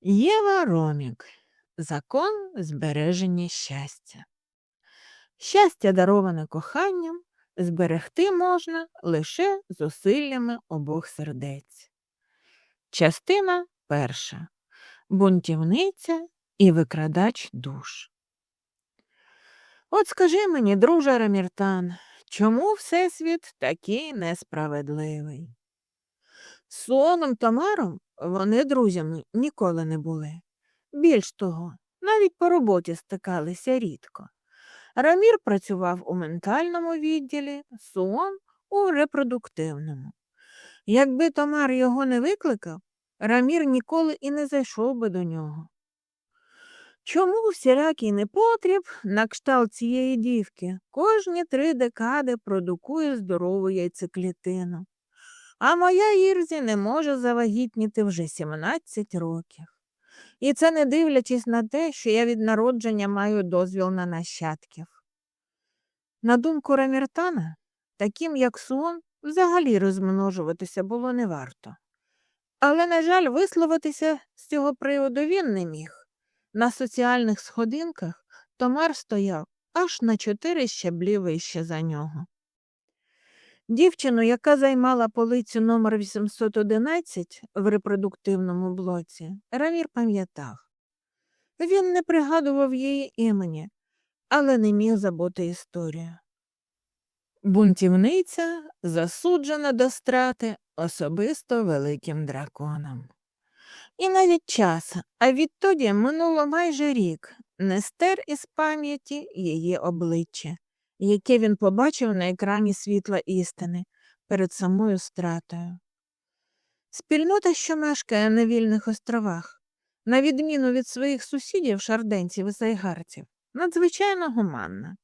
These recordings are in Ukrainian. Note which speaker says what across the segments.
Speaker 1: Єва Ромік. Закон збереження щастя. Щастя, дароване коханням, зберегти можна лише зусиллями обох сердець. Частина перша. Бунтівниця і викрадач душ. От скажи мені, друже Раміртан, чому Всесвіт такий несправедливий? З Суоном та Маром вони друзями ніколи не були. Більш того, навіть по роботі стикалися рідко. Рамір працював у ментальному відділі, Суон у репродуктивному. Якби Томар його не викликав, Рамір ніколи і не зайшов би до нього. Чому всілякий непотріб на кшталт цієї дівки кожні три декади продукує здорову яйцеклітину? А моя Ірзі не може завагітніти вже 17 років. І це не дивлячись на те, що я від народження маю дозвіл на нащадків. На думку Раміртана, таким як Суон, взагалі розмножуватися було не варто. Але, на жаль, висловитися з цього приводу він не міг. На соціальних сходинках Томар стояв аж на чотири щаблі вище за нього. Дівчину, яка займала полицю номер 811 в репродуктивному блоці, Рамір пам'ятав. Він не пригадував її імені, але не міг забути історію. Бунтівниця засуджена до страти особисто великим драконом. І навіть час, а відтоді минуло майже рік, не стер із пам'яті її обличчя, яке він побачив на екрані світла істини перед самою стратою. Спільнота, що мешкає на вільних островах, на відміну від своїх сусідів, шарденців і сайгарців, надзвичайно гуманна.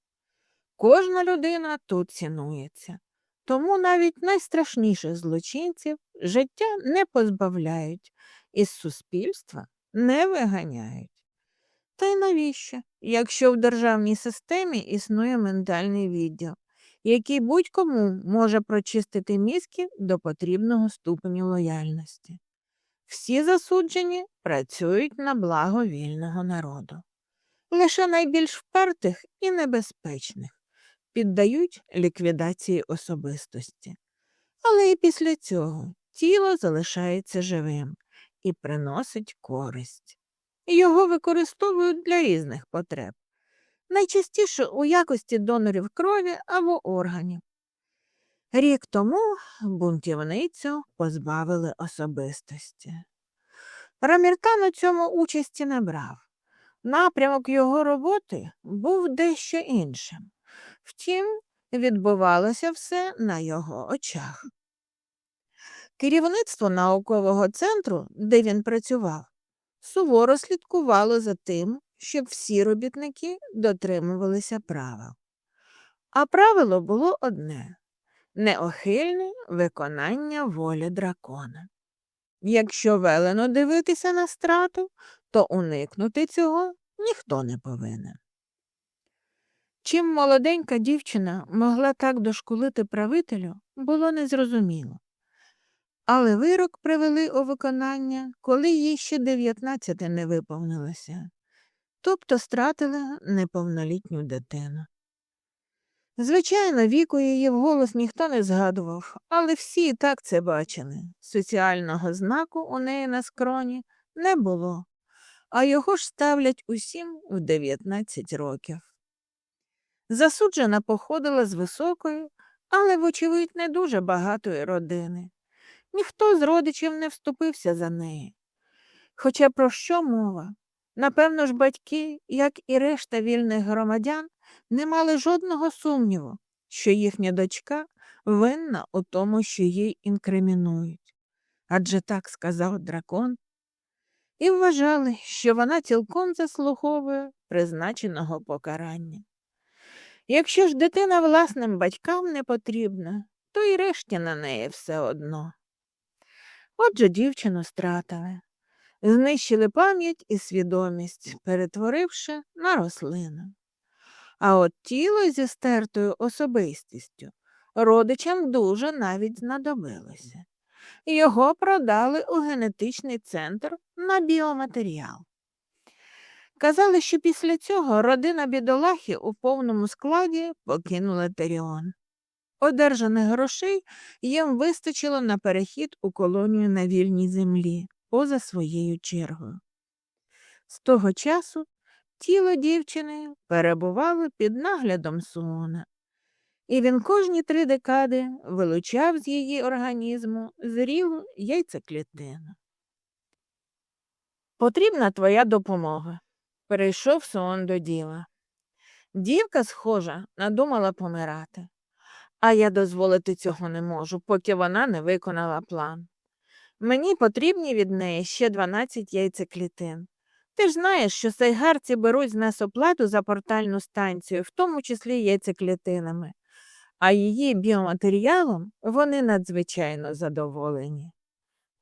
Speaker 1: Кожна людина тут цінується, тому навіть найстрашніших злочинців життя не позбавляють, із суспільства не виганяють. Та й навіщо, якщо в державній системі існує ментальний відділ, який будь-кому може прочистити мізки до потрібного ступеню лояльності? Всі засуджені працюють на благо вільного народу. Лише найбільш впертих і небезпечних піддають ліквідації особистості. Але і після цього тіло залишається живим і приносить користь. Його використовують для різних потреб, найчастіше у якості донорів крові або органів. Рік тому бунтівницю позбавили особистості. Раміртан у цьому участі не брав. Напрямок його роботи був дещо іншим. Втім, відбувалося все на його очах. Керівництво наукового центру, де він працював, суворо слідкувало за тим, щоб всі робітники дотримувалися правил. А правило було одне неохильне виконання волі дракона. Якщо велено дивитися на страту, то уникнути цього ніхто не повинен. Чим молоденька дівчина могла так дошкулити правителю, було незрозуміло. Але вирок привели у виконання, коли їй ще 19 не виповнилося, тобто стратила неповнолітню дитину. Звичайно, віку її вголос ніхто не згадував, але всі і так це бачили. Соціального знаку у неї на скроні не було, а його ж ставлять усім в 19 років. Засуджена походила з високої, але, вочевидь, не дуже багатої родини. Ніхто з родичів не вступився за неї. Хоча про що мова? Напевно ж, батьки, як і решта вільних громадян, не мали жодного сумніву, що їхня дочка винна у тому, що їй інкримінують. Адже так сказав дракон, і вважали, що вона цілком заслуговує призначеного покарання. Якщо ж дитина власним батькам не потрібна, то й решті на неї все одно. Отже, дівчину стратили, знищили пам'ять і свідомість, перетворивши на рослину. А от тіло зі стертою особистістю родичам дуже навіть знадобилося. Його продали у генетичний центр на біоматеріал. Казали, що після цього родина бідолахи у повному складі покинула Теріон. Одержаних грошей їм вистачило на перехід у колонію на вільній землі поза своєю чергою. З того часу тіло дівчини перебувало під наглядом Суона, і він кожні три декади вилучав з її організму зрілу яйцеклітину. Потрібна твоя допомога. Перейшов Суон до діла. Дівка, схожа, надумала помирати, а я дозволити цього не можу, поки вона не виконала план. Мені потрібні від неї ще 12 яйцеклітин. Ти ж знаєш, що сайгарці беруть з нас оплату за портальну станцію, в тому числі яйцеклітинами, а її біоматеріалом вони надзвичайно задоволені.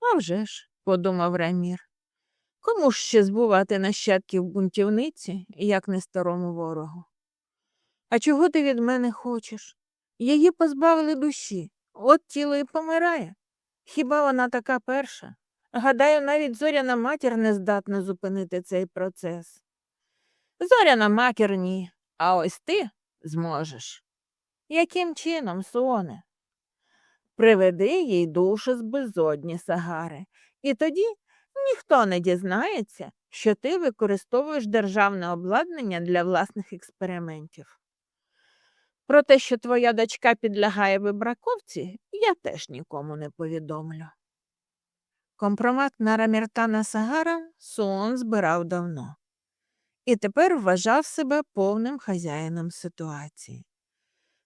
Speaker 1: «А вже ж», – подумав Рамір. Кому ж ще збувати нащадків бунтівниці, як не старому ворогу? А чого ти від мене хочеш? Її позбавили душі, от тіло і помирає. Хіба вона така перша? Гадаю, навіть зоряна матір не здатна зупинити цей процес. Зоряна матір ні, а ось ти зможеш. Яким чином, Соне? Приведи їй душу з безодні Сагари, і тоді ніхто не дізнається, що ти використовуєш державне обладнання для власних експериментів. Про те, що твоя дочка підлягає вибраковці, я теж нікому не повідомлю. Компромат на Раміртана Сагара Суон збирав давно і тепер вважав себе повним хазяїном ситуації.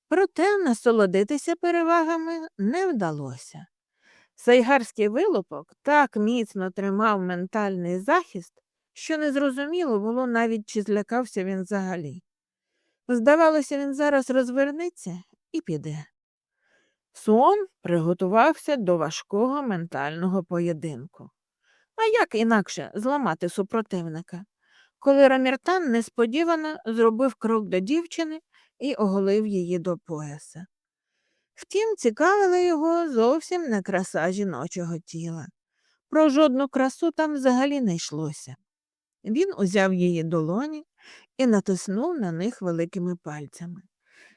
Speaker 1: Проте насолодитися перевагами не вдалося. Сайгарський вилупок так міцно тримав ментальний захист, що незрозуміло було навіть, чи злякався він взагалі. Здавалося, він зараз розвернеться і піде. Суон приготувався до важкого ментального поєдинку. А як інакше зламати супротивника, коли Раміртан несподівано зробив крок до дівчини і оголив її до пояса. Втім, цікавила його зовсім не краса жіночого тіла. Про жодну красу там взагалі не йшлося. Він узяв її долоні і натиснув на них великими пальцями.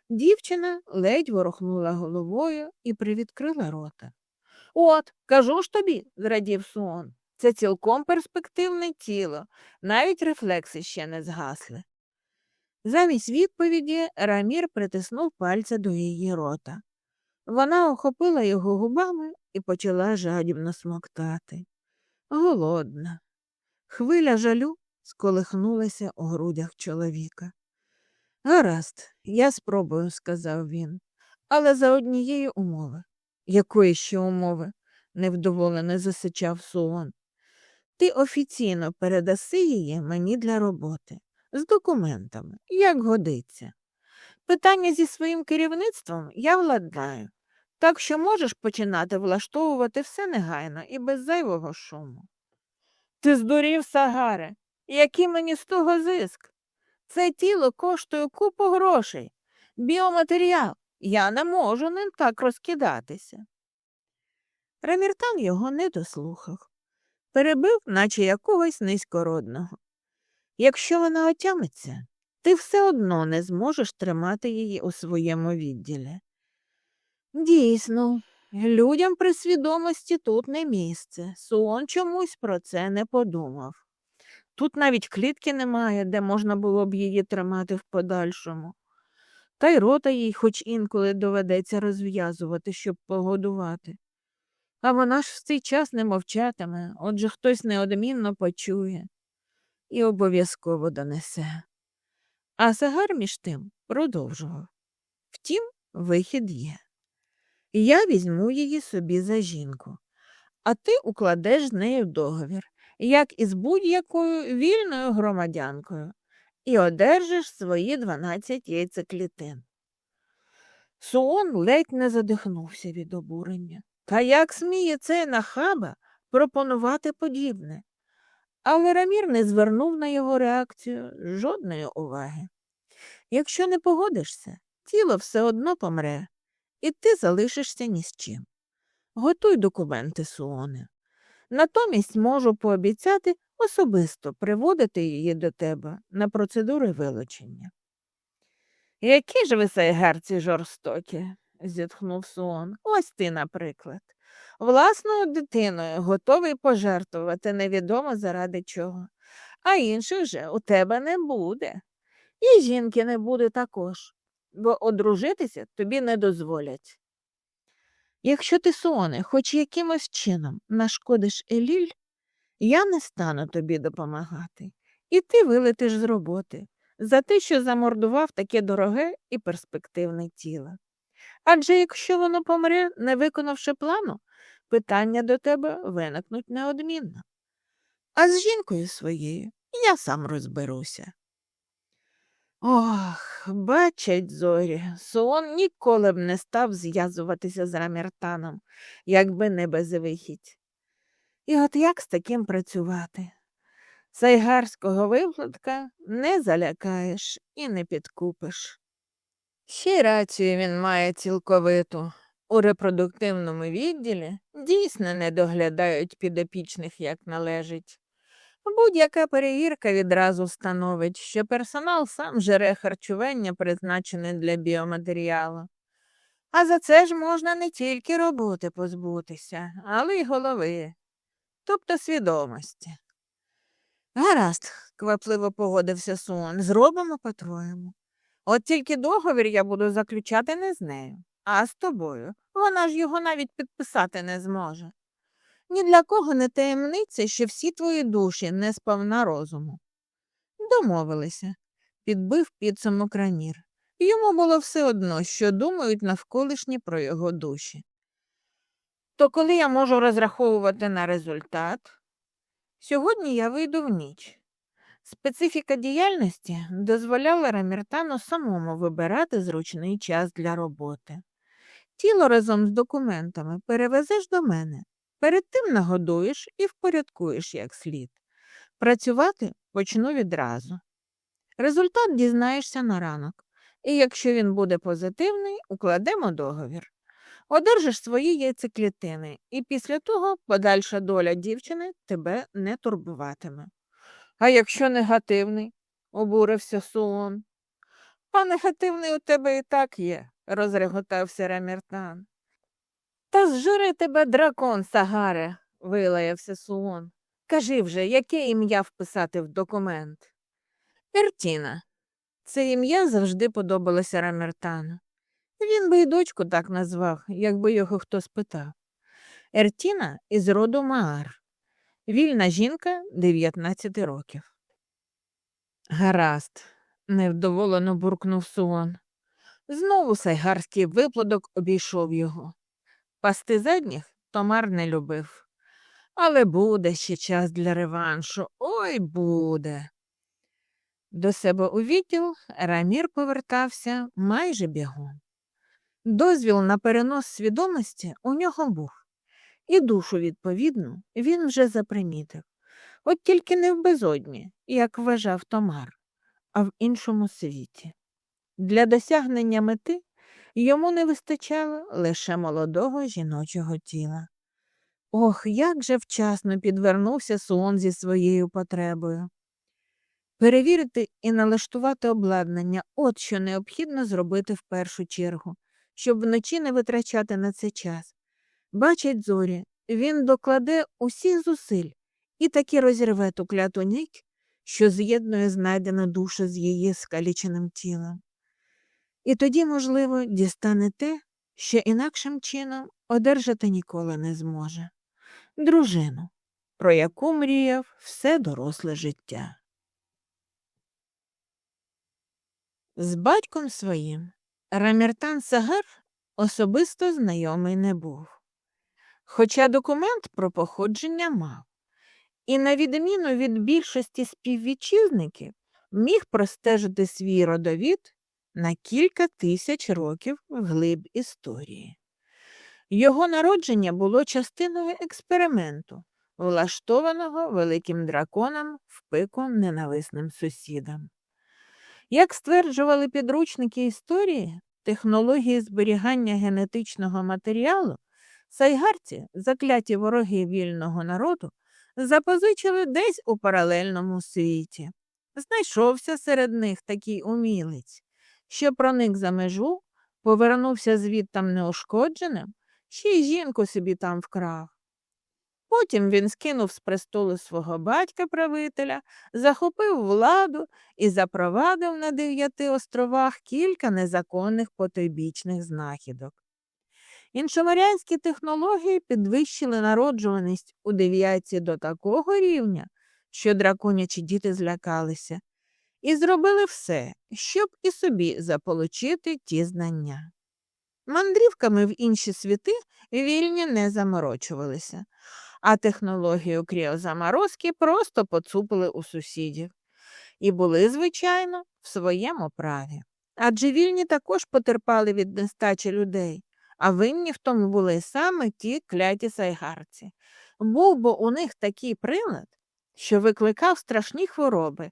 Speaker 1: Дівчина ледь ворухнула головою і привідкрила рота. От, кажу ж тобі, зрадів Суон, це цілком перспективне тіло, навіть рефлекси ще не згасли. Замість відповіді Рамір притиснув пальця до її рота. Вона охопила його губами і почала жадібно смоктати. Голодна. Хвиля жалю сколихнулася у грудях чоловіка. Гаразд, я спробую, сказав він, але за однієї умови. Якої ще умови? невдоволено засичав Суон. Ти офіційно передаси її мені для роботи, з документами, як годиться. Питання зі своїм керівництвом я владнаю, так що можеш починати влаштовувати все негайно і без зайвого шуму. Ти здурів, Сагаре, який мені з того зиск? Це тіло коштує купу грошей, біоматеріал. Я не можу ним так розкидатися. Реміртан його не дослухав, перебив, наче якогось низькородного. Якщо вона отямиться, ти все одно не зможеш тримати її у своєму відділі. Дійсно, людям при свідомості тут не місце. Суон чомусь про це не подумав. Тут навіть клітки немає, де можна було б її тримати в подальшому. Та й рота їй хоч інколи доведеться розв'язувати, щоб погодувати. А вона ж в цей час не мовчатиме, отже хтось неодмінно почує і обов'язково донесе. А Сагар між тим продовжував. Втім, вихід є. Я візьму її собі за жінку, а ти укладеш з нею договір, як із будь-якою вільною громадянкою, і одержиш свої 12 яйцеклітин. Суон ледь не задихнувся від обурення. Та як сміє цей нахаба пропонувати подібне? Але Рамір не звернув на його реакцію жодної уваги. Якщо не погодишся, тіло все одно помре, і ти залишишся ні з чим. Готуй документи, Суоне. Натомість можу пообіцяти особисто приводити її до тебе на процедури вилучення. Які ж ви сайгарці жорстокі, зітхнув Суон. Ось ти, наприклад. Власною дитиною готовий пожертвувати невідомо заради чого, а інших же у тебе не буде. І жінки не буде також, бо одружитися тобі не дозволять. Якщо ти, Суоне, хоч якимось чином нашкодиш Еліль, я не стану тобі допомагати, і ти вилетиш з роботи за те, що замордував таке дороге і перспективне тіло. Адже якщо воно помре, не виконавши плану, питання до тебе виникнуть неодмінно. А з жінкою своєю я сам розберуся. Ох, бачать зорі, Суон ніколи б не став зв'язуватися з Раміртаном, якби не безвихідь. І от як з таким працювати? Сайгарського виплатка не залякаєш і не підкупиш. Ще рацію він має цілковиту. У репродуктивному відділі дійсно не доглядають підопічних як належить. Будь-яка перевірка відразу встановить, що персонал сам жере харчування, призначене для біоматеріалу. А за це ж можна не тільки роботи позбутися, але й голови, тобто свідомості. Гаразд, квапливо погодився Суон, зробимо по-твоєму. От тільки договір я буду заключати не з нею, а з тобою. Вона ж його навіть підписати не зможе. Ні для кого не таємниця, що всі твої душі не сповна розуму. Домовилися, підбив підсумок ранір. Йому було все одно, що думають навколишні про його душі. То коли я можу розраховувати на результат? Сьогодні я вийду в ніч. Специфіка діяльності дозволяла Раміртану самому вибирати зручний час для роботи. Тіло разом з документами перевезеш до мене, перед тим нагодуєш і впорядкуєш як слід. Працювати почну відразу. Результат дізнаєшся на ранок, і якщо він буде позитивний, укладемо договір. Одержиш свої яйцеклітини, і після того подальша доля дівчини тебе не турбуватиме. А якщо негативний, обурився Суон. А негативний у тебе і так є, розреготався Реміртан. Та зжири тебе дракон, Сагаре, вилаявся Суон. Кажи вже, яке ім'я вписати в документ? Ертіна. Це ім'я завжди подобалося Рамертану. Він би й дочку так назвав, якби його хто спитав. Ертіна із роду Маар. Вільна жінка 19 років. Гаразд, невдоволено буркнув Суон. Знову сайгарський виплодок обійшов його. Пасти задніх Томар не любив. Але буде ще час для реваншу. Ой буде. До себе у відділ Рамір повертався майже бігом. Дозвіл на перенос свідомості у нього був, і душу, відповідно, він вже запримітив. От тільки не в безодні, як вважав Томар, а в іншому світі. Для досягнення мети йому не вистачало лише молодого жіночого тіла. Ох, як же вчасно підвернувся Суон зі своєю потребою. Перевірити і налаштувати обладнання от що необхідно зробити в першу чергу, щоб вночі не витрачати на це час. Бачить зорі, він докладе усіх зусиль і таки розірве ту кляту нить, що з'єднує знайдену душу з її скаліченим тілом. І тоді, можливо, дістане те, що інакшим чином одержати ніколи не зможе. Дружину, про яку мріяв все доросле життя. З батьком своїм Раміртан Сагар особисто знайомий не був, хоча документ про походження мав, і, на відміну від більшості співвітчизників, міг простежити свій родовід на кілька тисяч років вглиб історії. Його народження було частиною експерименту, влаштованого великим драконом в пику ненависним сусідам. Як стверджували підручники історії, технології зберігання генетичного матеріалу Сайгарці, закляті вороги вільного народу, запозичили десь у паралельному світі. Знайшовся серед них такий умілець, що проник за межу, повернувся звідтам неушкодженим, ще й жінку собі там вкрав. Потім він скинув з престолу свого батька правителя, захопив владу і запровадив на дев'яти островах кілька незаконних потойбічних знахідок. Іншоморянські технології підвищили народжуваність у дев'ятці до такого рівня, що драконячі діти злякалися, і зробили все, щоб і собі заполучити ті знання. Мандрівками в інші світи вільні не заморочувалися, а технологію кріозаморозки просто поцупили у сусідів і були, звичайно, в своєму праві. Адже вільні також потерпали від нестачі людей, а винні в тому були саме ті кляті сайгарці. Був бо у них такий прилад, що викликав страшні хвороби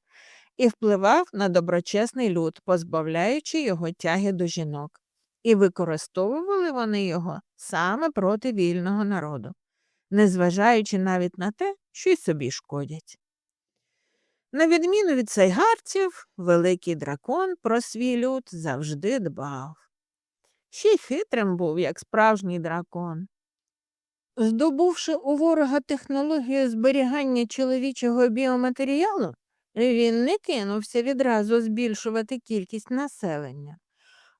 Speaker 1: і впливав на доброчесний люд, позбавляючи його тяги до жінок. І використовували вони його саме проти вільного народу, незважаючи навіть на те, що й собі шкодять. На відміну від сайгарців, великий дракон про свій люд завжди дбав. Ще й хитрим був, як справжній дракон. Здобувши у ворога технологію зберігання чоловічого біоматеріалу, він не кинувся відразу збільшувати кількість населення,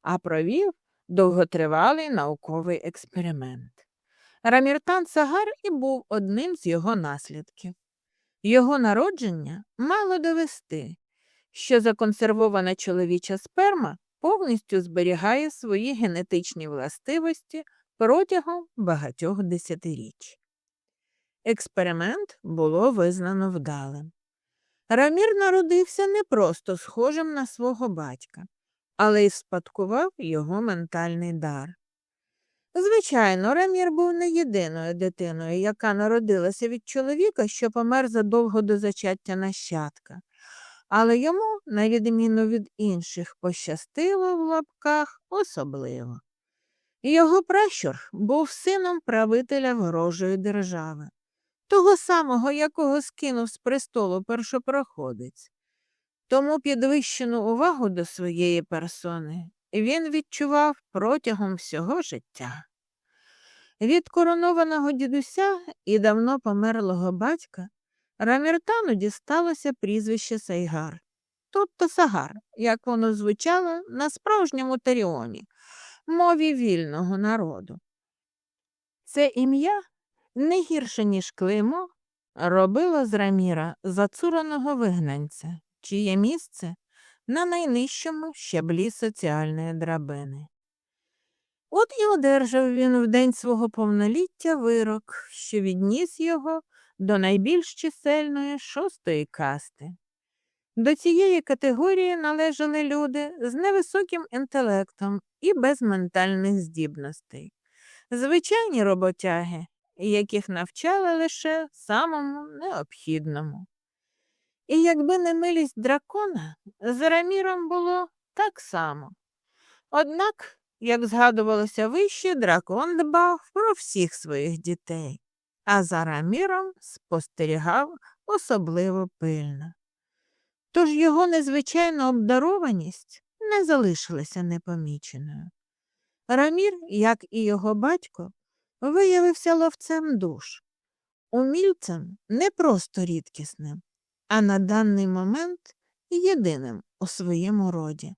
Speaker 1: а провів довготривалий науковий експеримент. Раміртан Сагар і був одним з його наслідків. Його народження мало довести, що законсервована чоловіча сперма повністю зберігає свої генетичні властивості протягом багатьох десятиріч. Експеримент було визнано вдалим. Рамір народився не просто схожим на свого батька, але й спадкував його ментальний дар. Звичайно, Рамір був не єдиною дитиною, яка народилася від чоловіка, що помер задовго до зачаття нащадка, але йому, на відміну від інших, пощастило в лапках особливо. Його пращур був сином правителя ворожої держави, того самого, якого скинув з престолу першопроходець. Тому підвищену увагу до своєї персони він відчував протягом всього життя. Від коронованого дідуся і давно померлого батька Раміртану дісталося прізвище Сайгар, тобто Сагар, як воно звучало на справжньому таріоні, мові вільного народу. Це ім'я не гірше, ніж клеймо, робило з Раміра зацураного вигнанця, чиє місце на найнижчому щаблі соціальної драбини. От і одержав він в день свого повноліття вирок, що відніс його до найбільш чисельної шостої касти. До цієї категорії належали люди з невисоким інтелектом і без ментальних здібностей, звичайні роботяги, яких навчали лише самому необхідному. І якби не милість дракона, з Раміром було так само. Однак, як згадувалося вище, дракон дбав про всіх своїх дітей, а за Раміром спостерігав особливо пильно. Тож його незвичайна обдарованість не залишилася непоміченою. Рамір, як і його батько, виявився ловцем душ, умільцем не просто рідкісним, а на даний момент єдиним у своєму роді.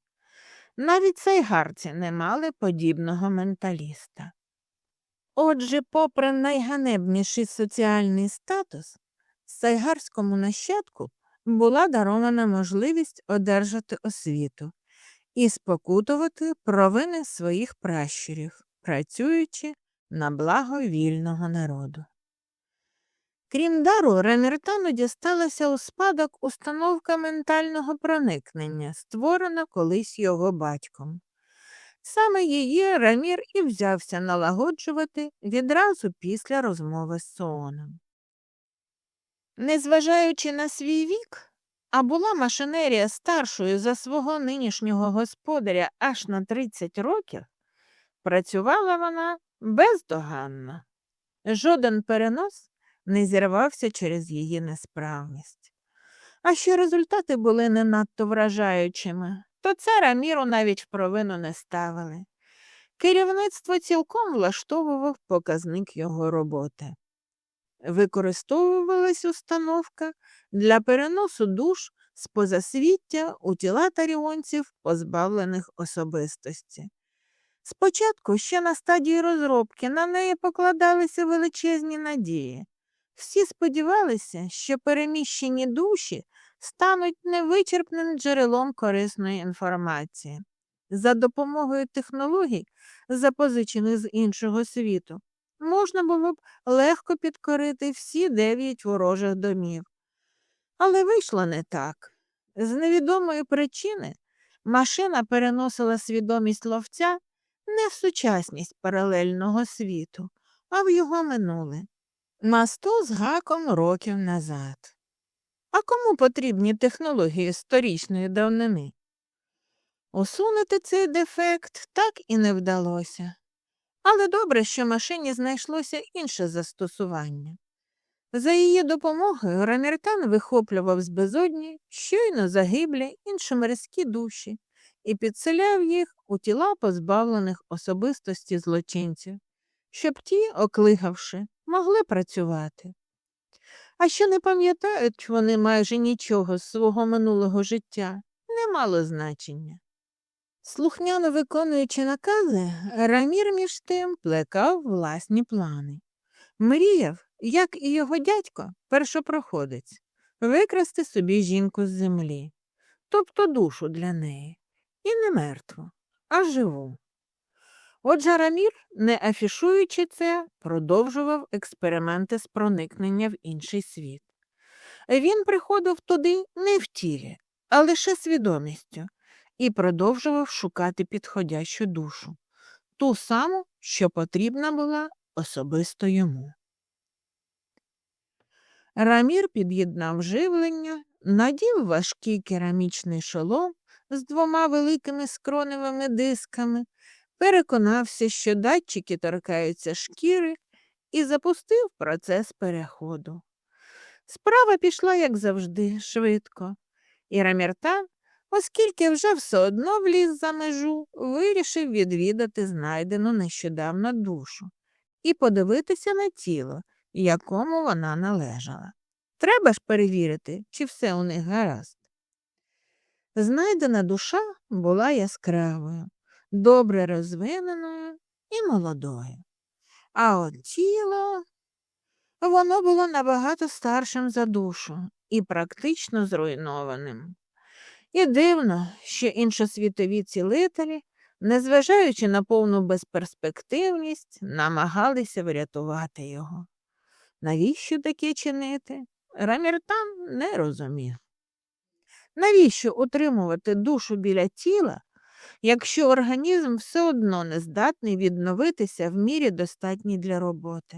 Speaker 1: Навіть сайгарці не мали подібного менталіста. Отже, попри найганебніший соціальний статус, сайгарському нащадку була дарована можливість одержати освіту і спокутувати провини своїх пращурів, працюючи на благо вільного народу. Крім дару, Реміртану дісталася у спадок установка ментального проникнення, створена колись його батьком. Саме її Рамір і взявся налагоджувати відразу після розмови з Сооном. Незважаючи на свій вік, а була машинерія старшою за свого нинішнього господаря аж на 30 років, працювала вона бездоганно. Жоден перенос не зірвався через її несправність. А що результати були не надто вражаючими, то це Раміру навіть в провину не ставили. Керівництво цілком влаштовував показник його роботи. Використовувалась установка для переносу душ з позасвіття у тіла таріонців, позбавлених особистості. Спочатку, ще на стадії розробки, на неї покладалися величезні надії. Всі сподівалися, що переміщені душі стануть невичерпним джерелом корисної інформації. За допомогою технологій, запозичених з іншого світу, можна було б легко підкорити всі дев'ять ворожих домів. Але вийшло не так. З невідомої причини машина переносила свідомість ловця не в сучасність паралельного світу, а в його минуле. На сто з гаком років назад. А кому потрібні технології сторічної давнини? Усунути цей дефект так і не вдалося. Але добре, що машині знайшлося інше застосування. За її допомогою Раміртан вихоплював з безодні щойно загиблі іншоморські душі і підселяв їх у тіла позбавлених особистості злочинців, щоб ті, оклигавши, могли працювати. А що не пам'ятають вони майже нічого з свого минулого життя, не мало значення. Слухняно виконуючи накази, Рамір між тим плекав власні плани. Мріяв, як і його дядько, першопроходець, викрасти собі жінку з землі, тобто душу для неї, і не мертву, а живу. Отже, Рамір, не афішуючи це, продовжував експерименти з проникнення в інший світ. Він приходив туди не в тілі, а лише свідомістю, і продовжував шукати підходящу душу, ту саму, що потрібна була особисто йому. Рамір під'єднав живлення, надів важкий керамічний шолом з двома великими скроневими дисками, переконався, що датчики торкаються шкіри, і запустив процес переходу. Справа пішла, як завжди, швидко, і Раміртан, оскільки вже все одно вліз за межу, вирішив відвідати знайдену нещодавно душу і подивитися на тіло, якому вона належала. Треба ж перевірити, чи все у них гаразд. Знайдена душа була яскравою, добре розвиненою і молодою. А от тіло воно було набагато старшим за душу і практично зруйнованим. І дивно, що іншосвітові цілителі, незважаючи на повну безперспективність, намагалися врятувати його. Навіщо таке чинити? Раміртан не розумів. Навіщо утримувати душу біля тіла, якщо організм все одно не здатний відновитися в мірі достатній для роботи?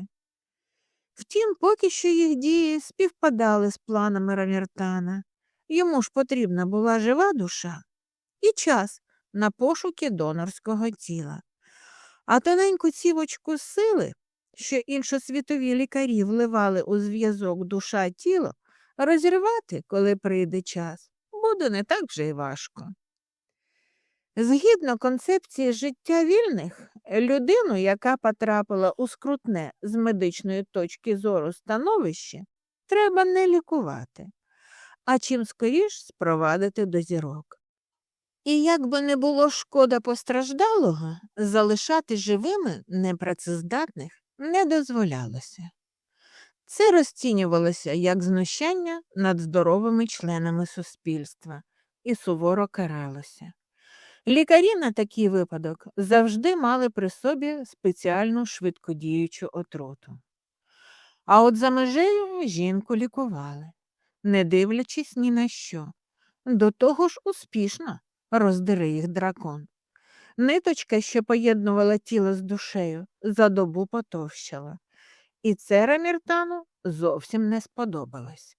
Speaker 1: Втім, поки що їх дії співпадали з планами Раміртана. Йому ж потрібна була жива душа і час на пошуки донорського тіла. А тоненьку цівочку сили, що іншосвітові лікарі вливали у зв'язок душа тіло, розірвати, коли прийде час, буде не так вже й важко. Згідно концепції життя вільних, людину, яка потрапила у скрутне з медичної точки зору становище, треба не лікувати, а чим скоріш спровадити до зірок. І як би не було шкода постраждалого, залишати живими непрацездатних не дозволялося. Це розцінювалося як знущання над здоровими членами суспільства і суворо каралося. Лікарі на такий випадок завжди мали при собі спеціальну швидкодіючу отруту. А от за межею жінку лікували, не дивлячись ні на що. До того ж успішно роздери їх дракон. Ниточка, що поєднувала тіло з душею, за добу потовщала. І це Раміртану зовсім не сподобалось,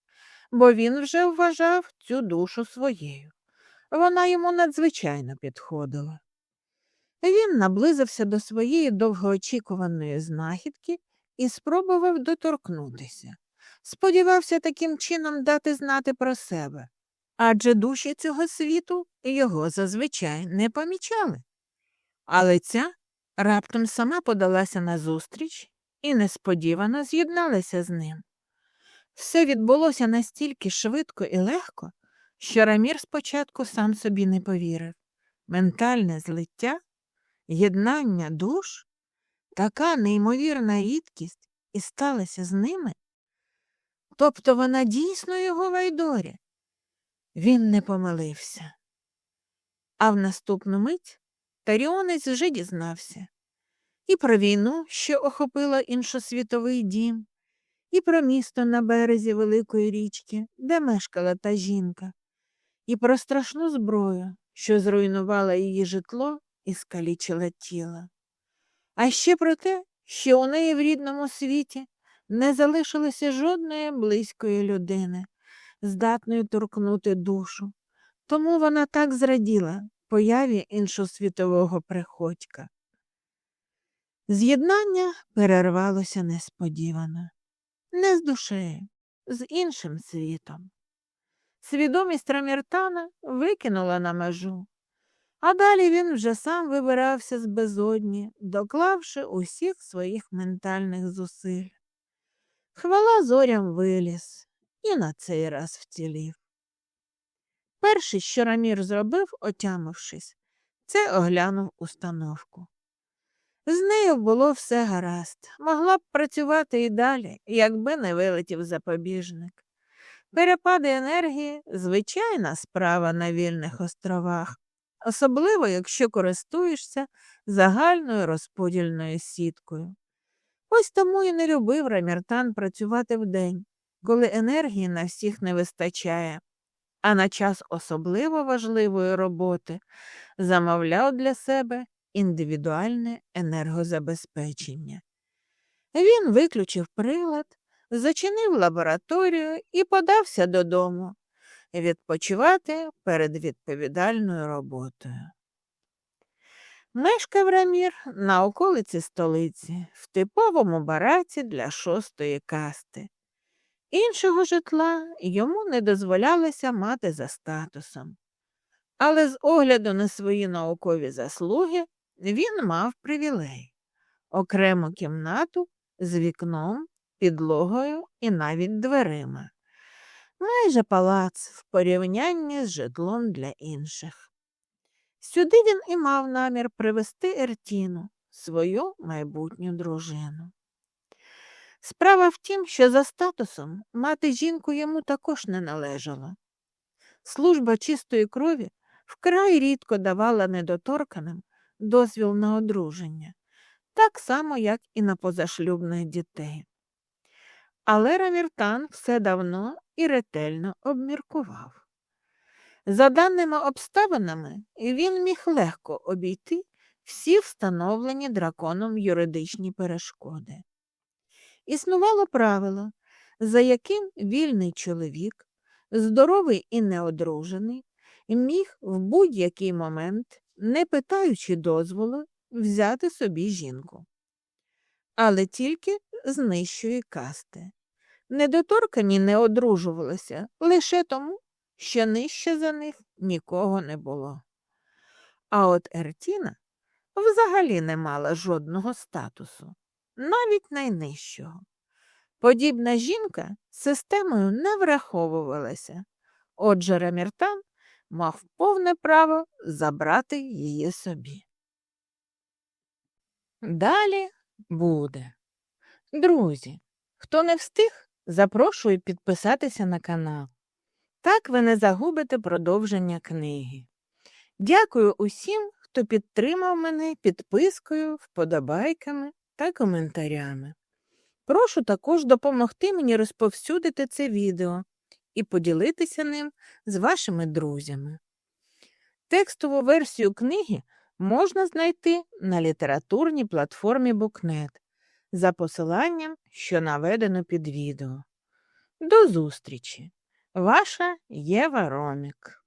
Speaker 1: бо він вже вважав цю душу своєю. Вона йому надзвичайно підходила. Він наблизився до своєї довгоочікуваної знахідки і спробував доторкнутися. Сподівався таким чином дати знати про себе, адже душі цього світу його зазвичай не помічали. Але ця раптом сама подалася назустріч і несподівано з'єдналася з ним. Все відбулося настільки швидко і легко, що Рамір спочатку сам собі не повірив. Ментальне злиття, єднання душ, така неймовірна рідкість і сталася з ними. Тобто вона дійсно його вайдорі. Він не помилився. А в наступну мить Таріонець вже дізнався і про війну, що охопила іншосвітовий дім, і про місто на березі Великої річки, де мешкала та жінка, і про страшну зброю, що зруйнувала її житло і скалічила тіло. А ще про те, що у неї в рідному світі не залишилося жодної близької людини, здатної торкнути душу. Тому вона так зраділа появі іншосвітового приходька. З'єднання перервалося несподівано, не з душею, з іншим світом. Свідомість Раміртана викинула на межу, а далі він вже сам вибирався з безодні, доклавши усіх своїх ментальних зусиль. Хвала зорям виліз і на цей раз вцілів. Перше, що Рамір зробив, отямившись, це оглянув установку. З нею було все гаразд, могла б працювати і далі, якби не вилетів запобіжник. Перепади енергії звичайна справа на вільних островах, особливо якщо користуєшся загальною розподільною сіткою. Ось тому і не любив Раміртан працювати вдень, коли енергії на всіх не вистачає, а на час особливо важливої роботи замовляв для себе індивідуальне енергозабезпечення. Він виключив прилад, зачинив лабораторію і подався додому відпочивати перед відповідальною роботою. Мешкав Рамір на околиці столиці, в типовому бараці для шостої касти. Іншого житла йому не дозволялося мати за статусом. Але з огляду на свої наукові заслуги він мав привілей окрему кімнату з вікном, підлогою і навіть дверима. Майже палац в порівнянні з житлом для інших. Сюди він і мав намір привезти Ертіну, свою майбутню дружину. Справа в тім, що за статусом мати жінку йому також не належало. Служба чистої крові вкрай рідко давала недоторканим дозвіл на одруження, так само, як і на позашлюбних дітей. Але Раміртан все давно і ретельно обміркував. За даними обставинами, він міг легко обійти всі встановлені драконом юридичні перешкоди. Існувало правило, за яким вільний чоловік, здоровий і неодружений, міг в будь-який момент, не питаючи дозволу, взяти собі жінку. Але тільки з касти. Недоторкані не одружувалися лише тому, що нижче за них нікого не було. А от Ертіна взагалі не мала жодного статусу, навіть найнижчого. Подібна жінка системою не враховувалася, отже Раміртан мав повне право забрати її собі. Далі буде. Друзі, хто не встиг, запрошую підписатися на канал. Так ви не загубите продовження книги. Дякую усім, хто підтримав мене підпискою, вподобайками та коментарями. Прошу також допомогти мені розповсюдити це відео і поділитися ним з вашими друзями. Текстову версію книги можна знайти на літературній платформі Букнет за посиланням, що наведено під відео. До зустрічі! Ваша Єва Ромік